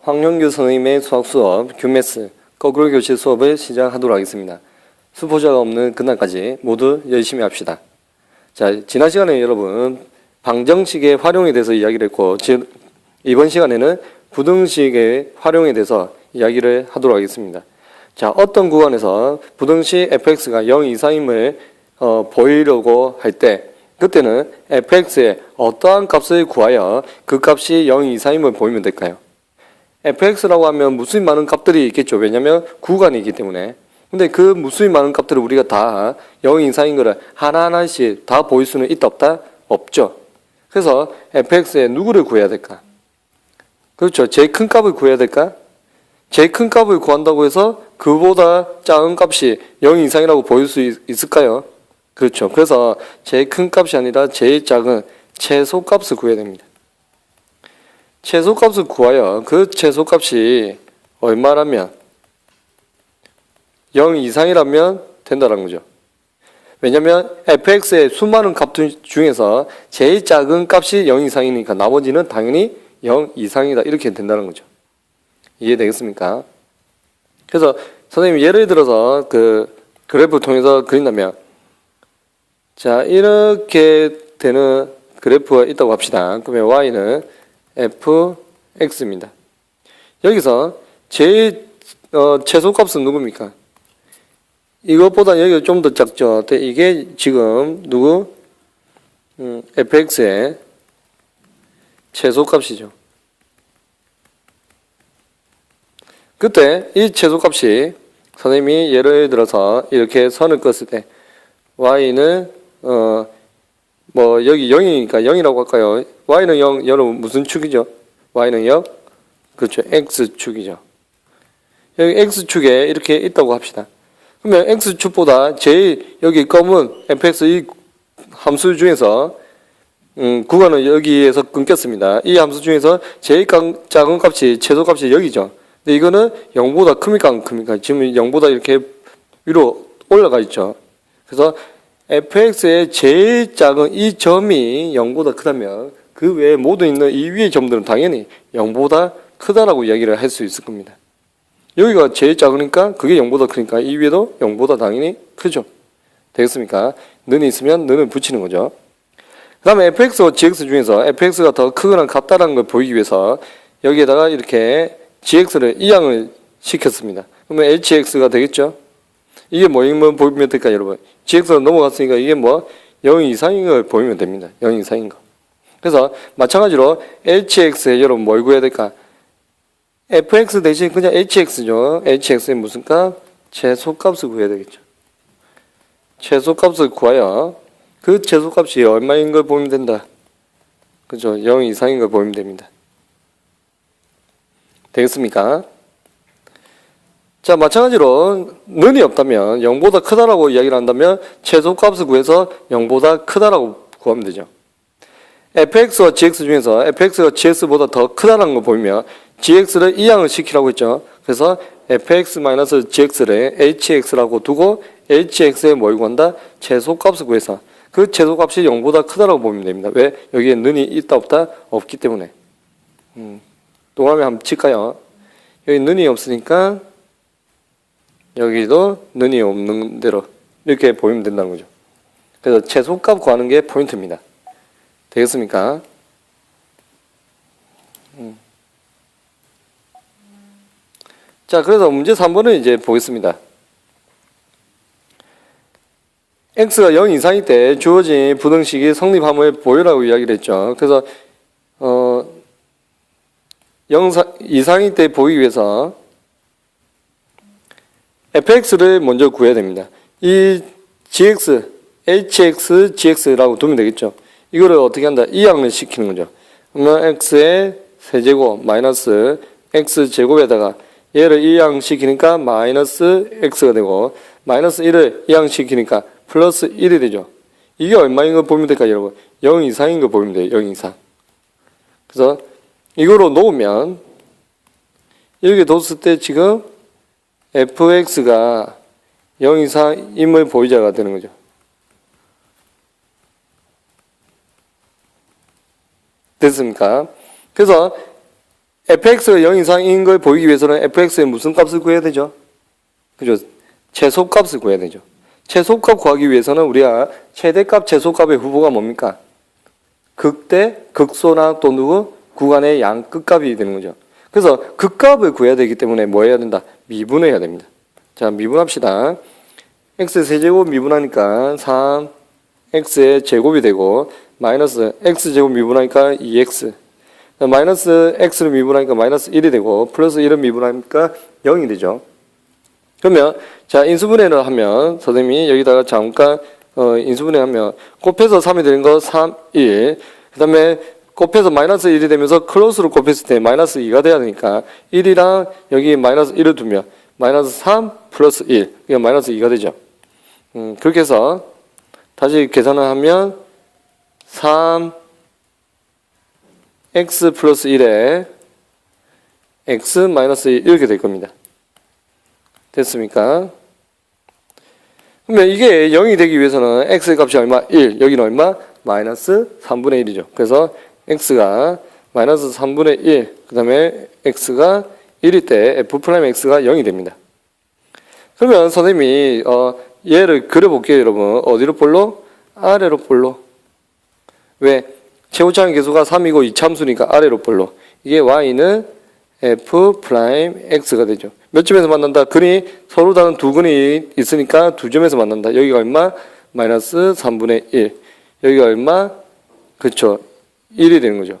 황영규 선생님의 수학 수업 규메스 거꾸로 교실 수업을 시작하도록 하겠습니다. 수포자가 없는 그날까지 모두 열심히 합시다. 자, 지난 시간에 여러분 방정식의 활용에 대해서 이야기를 했고 지- 이번 시간에는 부등식의 활용에 대해서 이야기를 하도록 하겠습니다. 자, 어떤 구간에서 부등식 fx가 0 이상임을 어, 보이려고 할 때 그때는 fx의 어떠한 값을 구하여 그 값이 0 이상임을 보이면 될까요? Fx라고 하면 무수히 많은 값들이 있겠죠. 왜냐하면 구간이 있기 때문에. 근데 그 무수히 많은 값들을 우리가 다 0 이상인 거를 하나하나씩 다 보일 수는 있다 없다? 없죠. 그래서 fx의 누구를 구해야 될까? 그렇죠. 제일 큰 값을 구해야 될까? 제일 큰 값을 구한다고 해서 그보다 작은 값이 0 이상이라고 보일 수 있- 있을까요? 그렇죠. 그래서 제일 큰 값이 아니라 제일 작은 최소 값을 구해야 됩니다. 최소 값을 구하여 그 최소 값이 얼마라면 0 이상이라면 된다는 거죠. 왜냐하면 fx의 수많은 값들 중에서 제일 작은 값이 0 이상이니까 나머지는 당연히 0 이상이다 이렇게 된다는 거죠. 이해되겠습니까? 그래서 선생님 예를 들어서 그 그래프 통해서 그린다면 자 이렇게 되는 그래프가 있다고 합시다. 그러면 y는 fx입니다. 여기서 제일 어, 최소값은 누굽니까? 이것보다 여기가 좀 더 작죠. 이게 지금 누구? 음, fx의 최소값이죠. 그때 이 최소값이 선생님이 예를 들어서 이렇게 선을 껐을 때 y는 어 뭐 여기 0이니까 0이라고 할까요? y는 0 여러분 무슨 축이죠? y는 0 그렇죠 x축이죠. 여기 x축에 이렇게 있다고 합시다. 그러면 x축보다 제일 여기 검은 fx 이 함수 중에서 음, 구간은 여기에서 끊겼습니다. 이 함수 중에서 제일 강- 작은 값이 최소값이 여기죠. 근데 이거는 0보다 큽니까 안 큽니까? 지금 0보다 이렇게 위로 올라가 있죠. 그래서 fx의 제일 작은 이 점이 0보다 크다면 그 외에 모두 있는 이 위의 점들은 당연히 0보다 크다라고 이야기를 할 수 있을 겁니다. 여기가 제일 작으니까 그게 0보다 크니까 이 위에도 0보다 당연히 크죠. 되겠습니까? 는이 있으면 는을 붙이는 거죠. 그 다음에 fx와 gx 중에서 fx가 더 크거나 같다라는 걸 보이기 위해서 여기에다가 이렇게 gx를 이항을 시켰습니다. 그러면 hx가 되겠죠? 이게 뭐임을 보이면 될까 여러분? Gx로 넘어갔으니까 이게 뭐 0 이상인 걸 보이면 됩니다. 0 이상인 거. 그래서 마찬가지로 hx에 여러분 뭘 구해야 될까? fx 대신 그냥 hx죠. hx의 무슨 값? 최소값을 구해야 되겠죠. 최소값을 구하여 그 최소값이 얼마인 걸 보면 된다. 그죠? 0 이상인 걸 보면 됩니다. 되겠습니까? 자, 마찬가지로 는이 없다면 0보다 크다라고 이야기를 한다면 최소값을 구해서 0보다 크다라고 구하면 되죠. fx와 gx 중에서 fx가 gx보다 더 크다는 걸 보이면 gx를 이항을 시키라고 했죠. 그래서 fx-gx를 hx라고 두고 hx에 뭘 구한다? 최소값을 구해서 그 최소값이 0보다 크다라고 보면 됩니다. 왜? 여기에 는이 있다 없다? 없기 때문에. 음, 동화면 한번 칠까요? 여기 는이 없으니까 여기도 는이 없는 대로 이렇게 보이면 된다는 거죠. 그래서 최소값 구하는 게 포인트입니다. 되겠습니까? 음. 자, 그래서 문제 3번을 이제 보겠습니다. x가 0 이상일 때 주어진 부등식이 성립함을 보여라고 이야기를 했죠. 그래서 어, 0 이상일 때 보이기 위해서 fx를 먼저 구해야 됩니다. 이 gx, hx, gx라고 두면 되겠죠. 이거를 어떻게 한다? 이항을 시키는 거죠. 그러면 x의 세제곱 마이너스 x 제곱에다가 얘를 이항 시키니까 마이너스 x가 되고 마이너스 1을 이항 시키니까 플러스 1이 되죠. 이게 얼마인 걸 보면 될까요, 여러분? 0 이상인 걸 보면 돼요. 0 이상. 그래서 이거로 놓으면 이렇게 뒀을 때 지금 fx가 0 이상임을 보이자가 되는 거죠. 됐습니까? 그래서 fx가 0 이상인 걸 보이기 위해서는 fx의 무슨 값을 구해야 되죠? 그죠? 최소값을 구해야 되죠. 최소값 구하기 위해서는 우리가 최대값, 최소값의 후보가 뭡니까? 극대, 극소나 또 누구? 구간의 양 끝값이 되는 거죠. 그래서 극값을 구해야 되기 때문에 뭐 해야 된다? 미분해야 됩니다. 자, 미분합시다. x 세제곱 미분하니까 3 x의 제곱이 되고 마이너스 x 제곱 미분하니까 2x 마이너스 x를 미분하니까 마이너스 1이 되고 플러스 1을 미분하니까 0이 되죠. 그러면 자 인수분해를 하면 선생님이 여기다가 잠깐 어, 인수분해 하면 곱해서 3이 되는 거 3, 1. 그 다음에 곱해서 마이너스 1이 되면서 클로스로 곱했을 때 마이너스 2가 돼야 되니까 1이랑 여기 마이너스 1을 두면 마이너스 3 플러스 1. 이게 마이너스 2가 되죠. 음, 그렇게 해서 다시 계산을 하면 3 x 플러스 1에 x 마이너스 1 이렇게 될 겁니다. 됐습니까? 그러면 이게 0이 되기 위해서는 x의 값이 얼마? 1. 여기는 얼마? 마이너스 3분의 1이죠. 그래서 x가 마이너스 3분의 1, 그 다음에 x가 1일 때 f 프라임 x가 0이 됩니다. 그러면 선생님이 어, 얘를 그려볼게요, 여러분. 어디로 볼로? 아래로 볼로. 왜? 최고차항 계수가 3이고 이참수니까 아래로 볼로. 이게 y는 f 프라임 x가 되죠. 몇 점에서 만난다? 근이 서로 다른 두 근이 있으니까 두 점에서 만난다. 여기가 얼마? 마이너스 3분의 1. 여기가 얼마? 그렇죠. 1이 되는 거죠.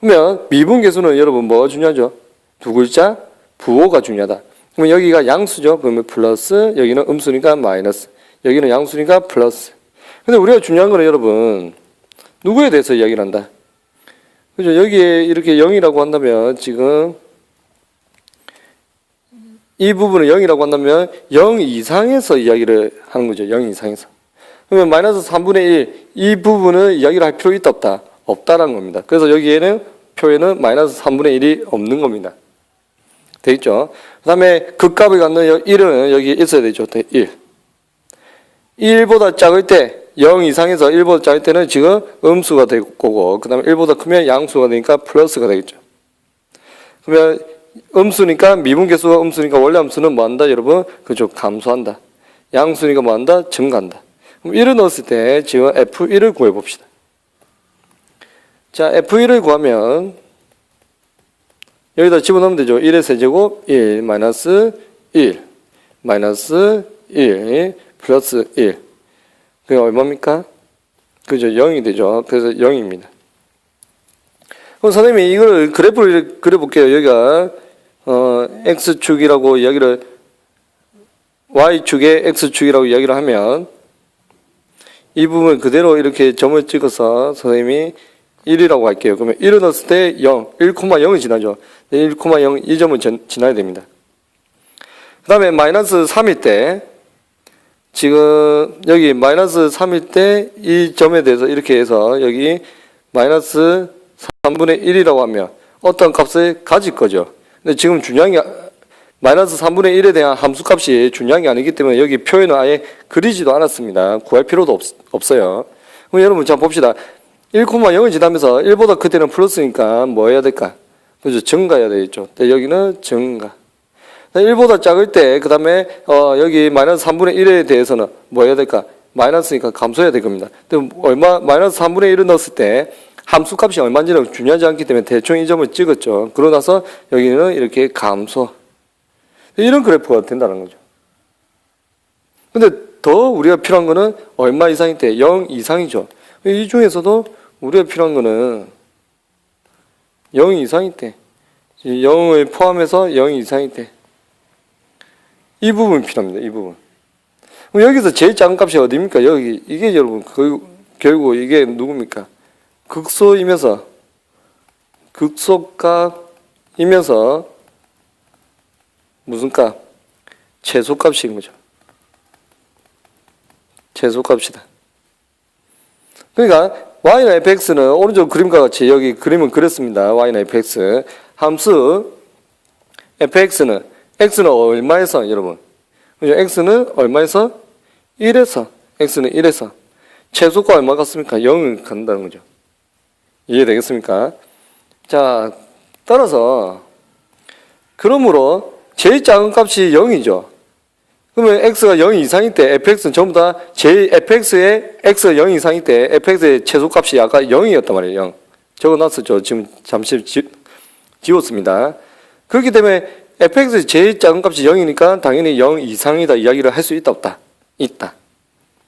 그러면 미분 계수는 여러분 뭐가 중요하죠? 두 글자 부호가 중요하다. 그러면 여기가 양수죠. 그러면 플러스 여기는 음수니까 마이너스. 여기는 양수니까 플러스. 근데 우리가 중요한 거는 여러분 누구에 대해서 이야기를 한다. 그죠? 여기에 이렇게 0이라고 한다면 지금 이 부분을 0이라고 한다면 0 이상에서 이야기를 하는 거죠. 0 이상에서. 그러면 마이너스 3분의 1, 이 부분은 이야기를 할 필요 있다 없다? 없다라는 겁니다. 그래서 여기에는 표에는 마이너스 3분의 1이 없는 겁니다. 되겠죠? 그 다음에 극값을 갖는 1은 여기 있어야 되죠. 1. 1보다 작을 때, 0 이상에서 1보다 작을 때는 지금 음수가 될 거고, 그 다음에 1보다 크면 양수가 되니까 플러스가 되겠죠. 그러면 음수니까 미분계수가 음수니까 원래 함수는 뭐 한다 여러분? 그죠 감소한다. 양수니까 뭐 한다? 증가한다. 그럼 1을 넣었을 때 지금 F1을 구해 봅시다. 자 F1을 구하면 여기다 집어넣으면 되죠. 1의 세제곱 1 마이너스 1 마이너스 1 플러스 1 그게 얼마입니까? 그죠 0이 되죠. 그래서 0입니다. 그럼 선생님이 이걸 그래프를 그려볼게요. 여기가 어, x축이라고 이야기를 y축의 x축이라고 이야기를 하면 이 부분 그대로 이렇게 점을 찍어서 선생님이 1이라고 할게요. 그러면 1을 넣었을 때 0, 1,0을 지나죠. 1,0이 전- 지나야 됩니다. 그 다음에 마이너스 3일 때 지금 여기 마이너스 3일 때 이 점에 대해서 이렇게 해서 여기 마이너스 3분의 1이라고 하면 어떤 값을 가질 거죠. 근데 지금 중요한 게 마이너스 3분의 1에 대한 함수값이 중요한 게 아니기 때문에 여기 표에는 아예 그리지도 않았습니다. 구할 필요도 없, 없어요. 그럼 여러분 자 봅시다. 1,0을 지나면서 1보다 그때는 플러스니까 뭐 해야 될까? 그죠? 증가해야 되겠죠. 여기는 증가. 1보다 작을 때, 그 다음에, 어, 여기 마이너스 3분의 1에 대해서는 뭐 해야 될까? 마이너스니까 감소해야 될 겁니다. 근데 얼마, 마이너스 3분의 1을 넣었을 때, 함수 값이 얼마인지는 중요하지 않기 때문에 대충 이 점을 찍었죠. 그러고 나서 여기는 이렇게 감소. 이런 그래프가 된다는 거죠. 근데 더 우리가 필요한 거는 얼마 이상일 때? 0 이상이죠. 이 중에서도 우리가 필요한 거는 0 이상일 때. 0을 포함해서 0 이상일 때. 이 부분이 필요합니다. 이 부분. 여기서 제일 작은 값이 어디입니까? 여기 이게 여러분 그, 결국 이게 누굽니까? 극소이면서 극소값이면서 무슨 값? 최소값인 거죠. 최소값이다. 그러니까 y나 fx는 오른쪽 그림과 같이 여기 그림은 그렸습니다. y나 fx 함수 fx는 x는 얼마에서 여러분? 그죠? x는 얼마에서 1에서 x는 1에서 최소가 얼마 같습니까? 0을 간다는 거죠. 이해되겠습니까? 자, 따라서 그러므로 제일 작은 값이 0이죠. 그러면 x가 0 이상일 때 fx는 전부 다 제일 fx의 x가 0 이상일 때 fx의 최소값이 아까 0이었단 말이에요. 0. 적어놨었죠. 지금 잠시 지, 지웠습니다. 그렇기 때문에 fx의 제일 작은 값이 0이니까 당연히 0 이상이다 이야기를 할 수 있다 없다? 있다.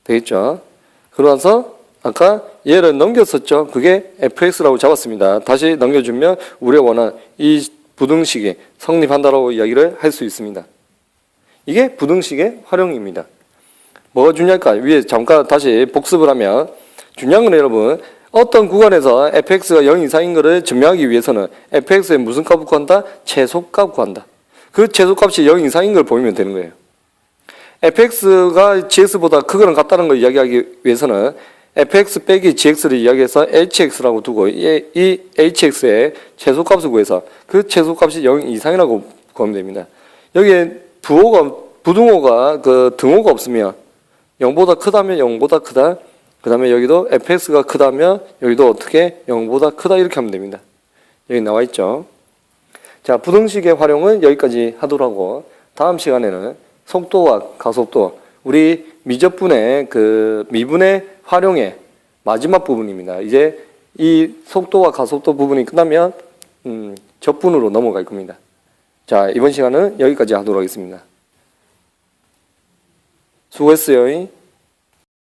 되겠죠? 그러면서 아까 얘를 넘겼었죠. 그게 fx라고 잡았습니다. 다시 넘겨주면 우리가 원하는 이 부등식이 성립한다라고 이야기를 할 수 있습니다. 이게 부등식의 활용입니다. 뭐가 중요할까? 위에 잠깐 다시 복습을 하면 중요한 건 여러분 어떤 구간에서 fx가 0 이상인 것을 증명하기 위해서는 fx의 무슨 값을 구한다? 최소값 구한다. 그 최소값이 0 이상인 걸 보이면 되는 거예요. fx가 gx보다 크거나 같다는 걸 이야기하기 위해서는 fx 빼기 gx를 이야기해서 hx라고 두고 이, 이 hx의 최소값을 구해서 그 최소값이 0 이상이라고 구하면 됩니다. 여기에 부호가 부등호가 그 등호가 없으면 0보다 크다면 0보다 크다. 그다음에 여기도 fx가 크다면 여기도 어떻게 0보다 크다 이렇게 하면 됩니다. 여기 나와 있죠. 자, 부등식의 활용은 여기까지 하도록 하고 다음 시간에는 속도와 가속도 우리 미적분의 그 미분의 활용의 마지막 부분입니다. 이제 이 속도와 가속도 부분이 끝나면 음, 적분으로 넘어갈 겁니다. 자, 이번 시간은 여기까지 하도록 하겠습니다. 수고했어요.